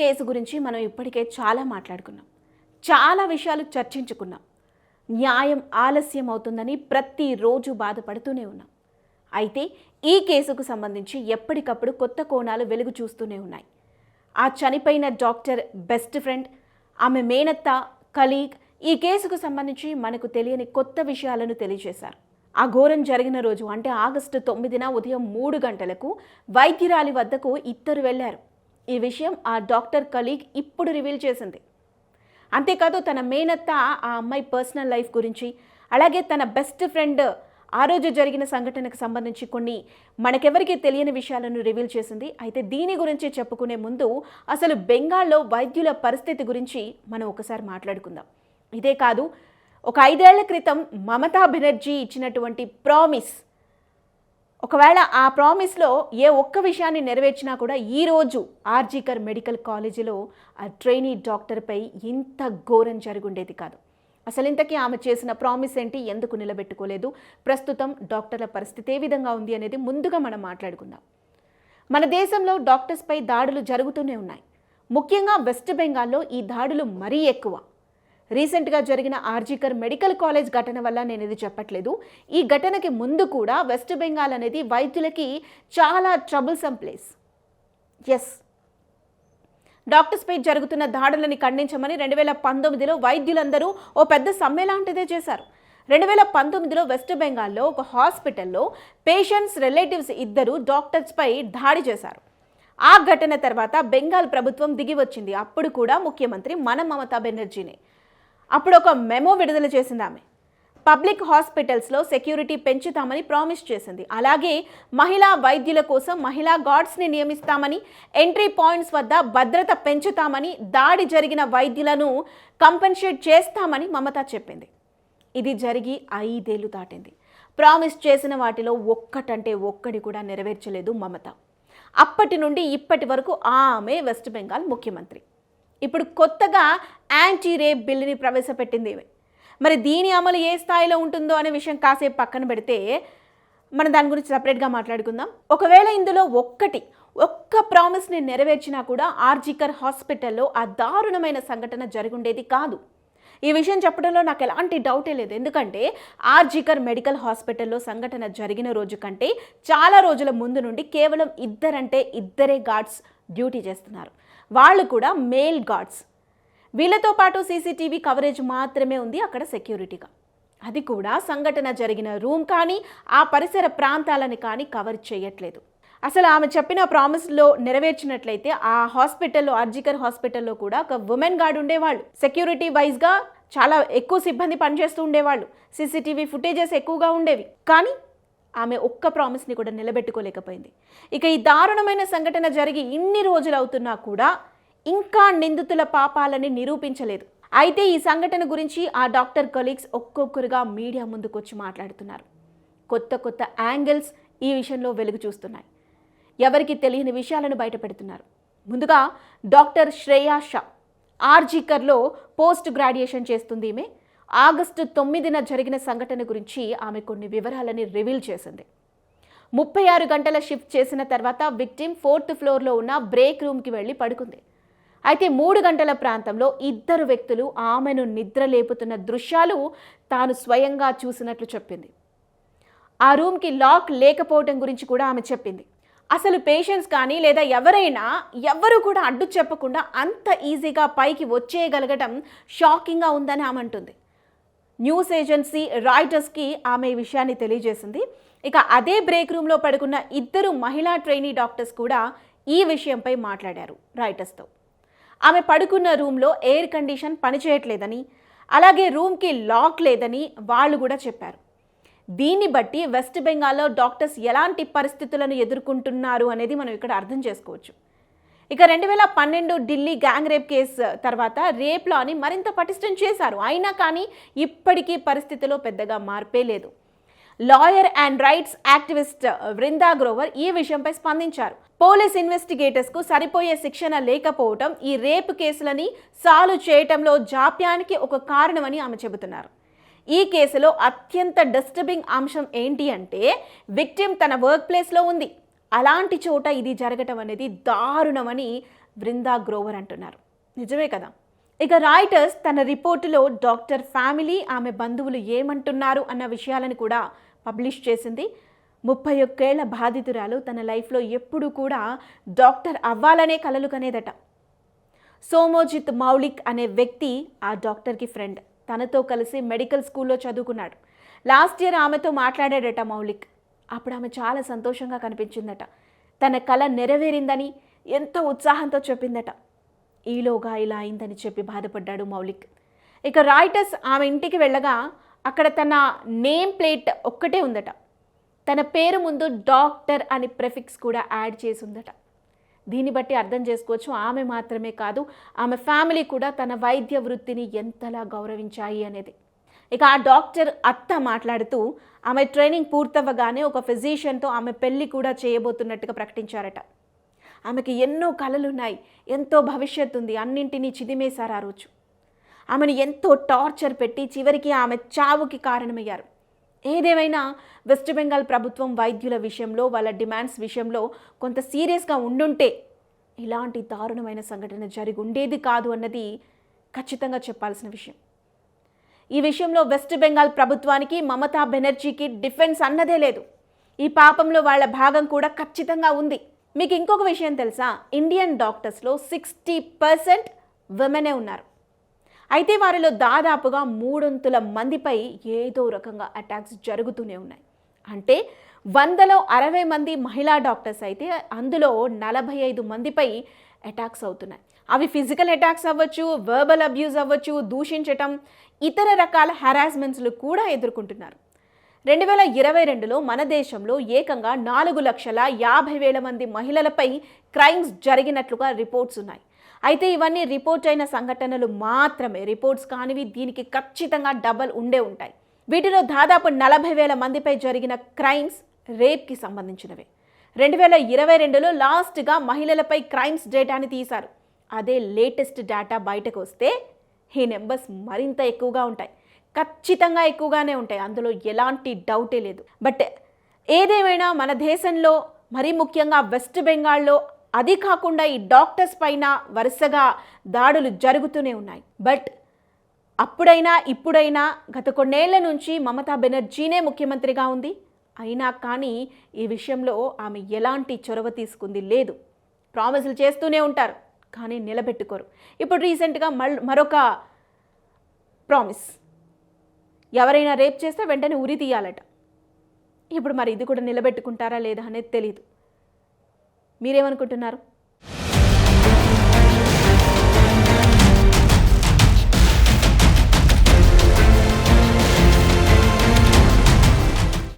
Case గురించి మనం ఇప్పటికే చాలా మాట్లాడుకున్నాం. చాలా విషయాలు చర్చించుకున్నాం. న్యాయం ఆలస్యం అవుతుందని ప్రతిరోజు బాధపడుతూనే ఉన్నాం. అయితే ఈ కేసుకు సంబంధించి ఎప్పటికప్పుడు కొత్త కోణాలు వెలుగు చూస్తూనే ఉన్నాయి. ఆ చనిపోయిన డాక్టర్ బెస్ట్ ఫ్రెండ్ ఆమె మేనత్త కలీగ్ ఈ కేసుకు సంబంధించి మనకు తెలియని కొత్త విషయాలను తెలియజేశారు. ఆ ఘోరం జరిగిన రోజు అంటే ఆగస్టు తొమ్మిదిన ఉదయం మూడు గంటలకు వైద్యురాలి వద్దకు ఇద్దరు వెళ్ళారు. ఈ విషయం ఆ డాక్టర్ కలీగ్ ఇప్పుడు రివీల్ చేసింది. అంతేకాదు తన మేనత్త ఆ అమ్మాయి పర్సనల్ లైఫ్ గురించి అలాగే తన బెస్ట్ ఫ్రెండ్ ఆ రోజు జరిగిన సంఘటనకు సంబంధించి కొన్ని మనకెవరికి తెలియని విషయాలను రివీల్ చేసింది. అయితే దీని గురించి చెప్పుకునే ముందు అసలు బెంగాల్లో వైద్యుల పరిస్థితి గురించి మనం ఒకసారి మాట్లాడుకుందాం. ఇదే కాదు ఒక ఐదేళ్ళ క్రితం మమతా బెనర్జీ ఇచ్చినటువంటి ప్రామిస్ ఒకవేళ ఆ ప్రామిస్లో ఏ ఒక్క విషయాన్ని నెరవేర్చినా కూడా ఈరోజు ఆర్జీకర్ మెడికల్ కాలేజీలో ఆ ట్రైనీ డాక్టర్పై ఇంత ఘోరం జరుగుండేది కాదు. అసలు ఇంతకీ ఆమె చేసిన ప్రామిస్ ఏంటి? ఎందుకు నిలబెట్టుకోలేదు? ప్రస్తుతం డాక్టర్ల పరిస్థితి ఏ విధంగా ఉంది అనేది ముందుగా మనం మాట్లాడుకుందాం. మన దేశంలో డాక్టర్స్పై దాడులు జరుగుతూనే ఉన్నాయి. ముఖ్యంగా వెస్ట్ బెంగాల్లో ఈ దాడులు మరీ ఎక్కువ. రీసెంట్గా జరిగిన ఆర్జీకర్ మెడికల్ కాలేజ్ ఘటన వల్ల నేను ఇది చెప్పట్లేదు. ఈ ఘటనకి ముందు కూడా వెస్ట్ బెంగాల్ అనేది వైద్యులకి చాలా ట్రబుల్సమ్ ప్లేస్ ఎస్ డాక్టర్స్పై జరుగుతున్న దాడులని ఖండించమని రెండు వేల పంతొమ్మిదిలో వైద్యులందరూ ఓ పెద్ద సమ్మె లాంటిదే చేశారు. రెండు వేల పంతొమ్మిదిలో వెస్ట్ బెంగాల్లో ఒక హాస్పిటల్లో పేషెంట్స్ రిలేటివ్స్ ఇద్దరు డాక్టర్స్పై దాడి చేశారు. ఆ ఘటన తర్వాత బెంగాల్ ప్రభుత్వం దిగి వచ్చింది. అప్పుడు కూడా ముఖ్యమంత్రి మన మమతా బెనర్జీనే. అప్పుడు ఒక మెమో విడుదల చేసింది ఆమె. పబ్లిక్ హాస్పిటల్స్లో సెక్యూరిటీ పెంచుతామని ప్రామిస్ చేసింది. అలాగే మహిళా వైద్యుల కోసం మహిళా గార్డ్స్ని నియమిస్తామని ఎంట్రీ పాయింట్స్ వద్ద భద్రత పెంచుతామని దాడి జరిగిన వైద్యులను కంపెన్సేట్ చేస్తామని మమత చెప్పింది. ఇది జరిగి ఐదేళ్ళు దాటింది. ప్రామిస్ చేసిన వాటిలో ఒక్కటంటే ఒక్కటి కూడా నెరవేర్చలేదు మమత. అప్పటి నుండి ఇప్పటి వరకు ఆమె వెస్ట్ బెంగాల్ ముఖ్యమంత్రి. ఇప్పుడు కొత్తగా యాంటీ రేప్ బిల్లుని ప్రవేశపెట్టింది మరి దీని అమలు ఏ స్థాయిలో ఉంటుందో అనే విషయం కాసేపు పక్కన పెడితే మనం దాని గురించి సపరేట్గా మాట్లాడుకుందాం. ఒకవేళ ఇందులో ఒక్కటి ఒక్క ప్రామిస్ని నెరవేర్చినా కూడా ఆర్జికర్ హాస్పిటల్లో ఆ దారుణమైన సంఘటన జరుగుండేది కాదు. ఈ విషయం చెప్పడంలో నాకు ఎలాంటి డౌటే లేదు. ఎందుకంటే ఆర్జికర్ మెడికల్ హాస్పిటల్లో సంఘటన జరిగిన రోజు కంటే చాలా రోజుల ముందు నుండి కేవలం ఇద్దరంటే ఇద్దరే గార్డ్స్ డ్యూటీ చేస్తున్నారు. వాళ్ళు కూడా మేల్ గార్డ్స్ వీళ్ళతో పాటు సీసీటీవీ కవరేజ్ మాత్రమే ఉంది అక్కడ సెక్యూరిటీగా. అది కూడా సంఘటన జరిగిన రూమ్ కానీ ఆ పరిసర ప్రాంతాలని కానీ కవర్ చేయట్లేదు. అసలు ఆమె చెప్పిన ప్రామిస్లో నెరవేర్చినట్లయితే ఆ హాస్పిటల్లో అర్జికర్ హాస్పిటల్లో కూడా ఒక ఉమెన్ గార్డ్ ఉండేవాళ్ళు. సెక్యూరిటీ వైజ్గా చాలా ఎక్కువ సిబ్బంది పనిచేస్తూ ఉండేవాళ్ళు. సీసీటీవీ ఫుటేజెస్ ఎక్కువగా ఉండేవి. కానీ ఆమె ఒక్క ప్రామిస్ని కూడా నిలబెట్టుకోలేకపోయింది. ఇక ఈ దారుణమైన సంఘటన జరిగి ఇన్ని రోజులు అవుతున్నా కూడా ఇంకా నిందితుల పాపాలని నిరూపించలేదు. అయితే ఈ సంఘటన గురించి ఆ డాక్టర్ కొలీగ్స్ ఒక్కొక్కరుగా మీడియా ముందుకొచ్చి మాట్లాడుతున్నారు. కొత్త కొత్త యాంగిల్స్ ఈ విషయంలో వెలుగు చూస్తున్నాయి. ఎవరికి తెలియని విషయాలను బయటపెడుతున్నారు. ముందుగా డాక్టర్ శ్రేయా షా ఆర్జికర్లో పోస్ట్ గ్రాడ్యుయేషన్ చేస్తుంది ఈమె. ఆగస్టు తొమ్మిదిన జరిగిన సంఘటన గురించి ఆమె కొన్ని వివరాలని రివీల్ చేసింది. ముప్పై ఆరు గంటల షిఫ్ట్ చేసిన తర్వాత విక్టిమ్ ఫోర్త్ ఫ్లోర్లో ఉన్న బ్రేక్ రూమ్కి వెళ్ళి పడుకుంది. అయితే మూడు గంటల ప్రాంతంలో ఇద్దరు వ్యక్తులు ఆమెను నిద్ర లేపుతున్న దృశ్యాలు తాను స్వయంగా చూసినట్లు చెప్పింది. ఆ రూమ్కి లాక్ లేకపోవడం గురించి కూడా ఆమె చెప్పింది. అసలు పేషెంట్స్ కానీ లేదా ఎవరైనా ఎవరు కూడా అడ్డు చెప్పకుండా అంత ఈజీగా పైకి వచ్చేయగలగటం షాకింగ్గా ఉందని ఆమె అంటుంది. న్యూస్ ఏజెన్సీ రాయిటర్స్కి ఆమె ఈ విషయాన్ని తెలియజేసింది. ఇక అదే బ్రేక్ రూమ్లో పడుకున్న ఇద్దరు మహిళా ట్రైనీ డాక్టర్స్ కూడా ఈ విషయంపై మాట్లాడారు రైటర్స్తో ఆమె పడుకున్న రూమ్లో ఎయిర్ కండిషన్ పనిచేయట్లేదని అలాగే రూమ్కి లాక్ లేదని వాళ్ళు కూడా చెప్పారు. దీన్ని బట్టి వెస్ట్ బెంగాల్లో డాక్టర్స్ ఎలాంటి పరిస్థితులను ఎదుర్కొంటున్నారు అనేది మనం ఇక్కడ అర్థం చేసుకోవచ్చు. ఇక రెండు వేల పన్నెండు ఢిల్లీ గ్యాంగ్ రేప్ కేసు తర్వాత రేప్ లాని మరింత పటిష్టం చేశారు. అయినా కానీ ఇప్పటికీ పరిస్థితిలో పెద్దగా మార్పే లేదు. Lawyer and rights activist Vrinda Grover ఈ విషయంపై స్పందించారు. పోలీస్ ఇన్వెస్టిగేటర్స్కు సరిపోయే శిక్షణ లేకపోవటం ఈ రేప్ కేసులని సాల్వ్ చేయటంలో జాప్యానికి ఒక కారణమని ఆమె చెబుతున్నారు. ఈ కేసులో అత్యంత డిస్టర్బింగ్ అంశం ఏంటి అంటే విక్టిమ్ తన వర్క్ ప్లేస్లో ఉంది. అలాంటి చోట ఇది జరగటం అనేది దారుణమని బృందా గ్రోవర్ అంటున్నారు. నిజమే కదా? ఇక రాయిటర్స్ తన రిపోర్టులో డాక్టర్ ఫ్యామిలీ ఆమె బంధువులు ఏమంటున్నారు అన్న విషయాలను కూడా పబ్లిష్ చేసింది. ముప్పై ఒక్కేళ్ళ బాధితురాలు తన లైఫ్లో ఎప్పుడూ కూడా డాక్టర్ అవ్వాలనే కలలు కనేదట. సోమోజిత్ మౌలిక్ అనే వ్యక్తి ఆ డాక్టర్కి ఫ్రెండ్. తనతో కలిసి మెడికల్ స్కూల్లో చదువుకున్నాడు. లాస్ట్ ఇయర్ ఆమెతో మాట్లాడాడట మౌలిక్. అప్పుడు ఆమె చాలా సంతోషంగా కనిపించిందట. తన కళ నెరవేరిందని ఎంతో ఉత్సాహంతో చెప్పిందట. ఈలోగా ఇలా అయిందని చెప్పి బాధపడ్డాడు మౌలిక్. ఇక రాయిటర్స్ ఆమె ఇంటికి వెళ్ళగా అక్కడ తన నేమ్ ప్లేట్ ఒక్కటే ఉందట. తన పేరు ముందు డాక్టర్ అని ప్రెఫిక్స్ కూడా యాడ్ చేసి ఉందట. దీన్ని బట్టి అర్థం చేసుకోవచ్చు ఆమె మాత్రమే కాదు ఆమె ఫ్యామిలీ కూడా తన వైద్య వృత్తిని ఎంతలా గౌరవించాయి అనేది. ఇక ఆ డాక్టర్ అత్త మాట్లాడుతూ ఆమె ట్రైనింగ్ పూర్తవ్వగానే ఒక ఫిజీషియన్తో ఆమె పెళ్ళి కూడా చేయబోతున్నట్టుగా ప్రకటించారట. ఆమెకి ఎన్నో కళలు ఉన్నాయి ఎంతో భవిష్యత్తు ఉంది అన్నింటినీ చిదిమేశారు ఆ రోజు. ఆమెను ఎంతో టార్చర్ పెట్టి చివరికి ఆమె చావుకి కారణమయ్యారు. ఏదేమైనా వెస్ట్ బెంగాల్ ప్రభుత్వం వైద్యుల విషయంలో వాళ్ళ డిమాండ్స్ విషయంలో కొంత సీరియస్గా ఉండుంటే ఇలాంటి దారుణమైన సంఘటన జరిగి ఉండేది కాదు అన్నది ఖచ్చితంగా చెప్పాల్సిన విషయం. ఈ విషయంలో వెస్ట్ బెంగాల్ ప్రభుత్వానికి మమతా బెనర్జీకి డిఫెన్స్ అన్నదే లేదు. ఈ పాపంలో వాళ్ళ భాగం కూడా ఖచ్చితంగా ఉంది. మీకు ఇంకొక విషయం తెలుసా? ఇండియన్ డాక్టర్స్లో సిక్స్టీ పర్సెంట్ విమెనే ఉన్నారు. అయితే వారిలో దాదాపుగా మూడొంతుల మందిపై ఏదో రకంగా అటాక్స్ జరుగుతూనే ఉన్నాయి. అంటే వందలో అరవై మంది మహిళా డాక్టర్స్ అయితే అందులో నలభై ఐదు మందిపై అటాక్స్ అవుతున్నాయి. అవి ఫిజికల్ అటాక్స్ అవ్వచ్చు వర్బల్ అబ్యూస్ అవ్వచ్చు దూషించటం ఇతర రకాల హెరాస్మెంట్స్లు కూడా ఎదుర్కొంటున్నారు. రెండు వేల ఇరవై రెండులో మన దేశంలో ఏకంగా నాలుగు లక్షల యాభై వేల మంది మహిళలపై క్రైమ్స్ జరిగినట్లుగా రిపోర్ట్స్ ఉన్నాయి. అయితే ఇవన్నీ రిపోర్ట్ అయిన సంఘటనలు మాత్రమే. రిపోర్ట్స్ కానివి దీనికి ఖచ్చితంగా డబల్ ఉండే ఉంటాయి. వీటిలో దాదాపు నలభై వేల మందిపై జరిగిన క్రైమ్స్ రేప్కి సంబంధించినవే. రెండు వేల ఇరవై రెండులో లాస్ట్గా మహిళలపై క్రైమ్స్ డేటాని తీశారు. అదే లేటెస్ట్ డేటా బయటకు వస్తే ఈ నెంబర్స్ మరింత ఎక్కువగా ఉంటాయి. ఖచ్చితంగా ఎక్కువగానే ఉంటాయి. అందులో ఎలాంటి డౌటే లేదు. బట్ ఏదేమైనా మన దేశంలో మరీ ముఖ్యంగా వెస్ట్ బెంగాల్లో అది కాకుండా ఈ డాక్టర్స్ పైన వరుసగా దాడులు జరుగుతూనే ఉన్నాయి. బట్ అప్పుడైనా ఇప్పుడైనా గత కొన్నేళ్ళ నుంచి మమతా బెనర్జీనే ముఖ్యమంత్రిగా ఉంది. అయినా కానీ ఈ విషయంలో ఆమె ఎలాంటి చొరవ తీసుకుంది లేదు. ప్రామిసులు చేస్తూనే ఉంటారు. కానీ నిలబెట్టుకోరు. ఇప్పుడు రీసెంట్గా మల్ మరొక ప్రామిస్. ఎవరైనా రేప్ చేస్తే వెంటనే ఉరి తీయాలట. ఇప్పుడు మరి ఇది కూడా నిలబెట్టుకుంటారా లేదా అనేది తెలియదు మీరేమనుకుంటున్నారు?